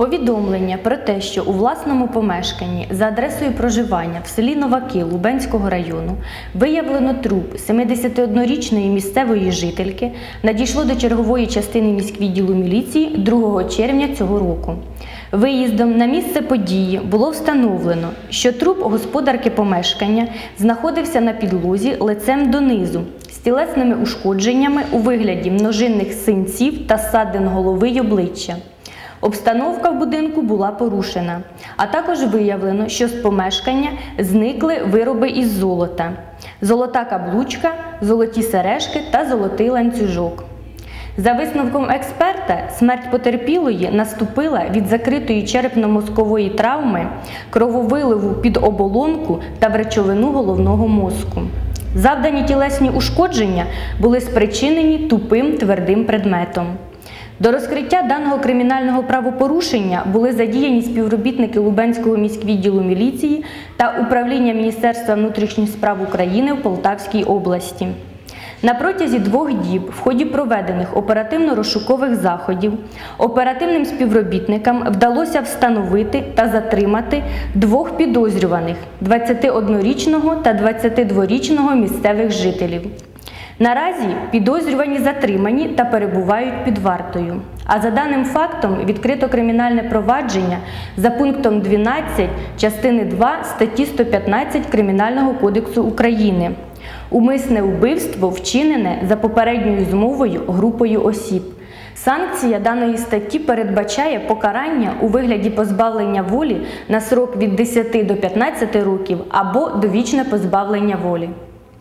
Повідомлення про те, що у власному помешканні за адресою проживання в селі Новаки Лубенського району виявлено труп 71-річної місцевої жительки, надійшло до чергової частини міськвідділу міліції 2 червня цього року. Виїздом на місце події було встановлено, що труп господарки помешкання знаходився на підлозі лицем донизу з тілесними ушкодженнями у вигляді множинних синців та ссадин голови й обличчя. Обстановка в будинку була порушена, а також виявлено, що з помешкання зникли вироби із золота: золота каблучка, золоті сережки та золотий ланцюжок. За висновком експерта, смерть потерпілої наступила від закритої черепно-мозкової травми, крововиливу під оболонку та в речовину головного мозку. Завдані тілесні ушкодження були спричинені тупим твердим предметом. До розкриття даного кримінального правопорушення були задіяні співробітники Лубенського міськвідділу міліції та управління Міністерства внутрішніх справ України в Полтавській області. На протязі двох діб в ході проведених оперативно-розшукових заходів оперативним співробітникам вдалося встановити та затримати двох підозрюваних 21-річного та 22-річного місцевих жителів. Наразі підозрювані затримані та перебувають під вартою. А за даним фактом відкрито кримінальне провадження за пунктом 12 частини 2 статті 115 Кримінального кодексу України. Умисне вбивство вчинене за попередньою змовою групою осіб. Санкція даної статті передбачає покарання у вигляді позбавлення волі на срок від 10 до 15 років або довічне позбавлення волі.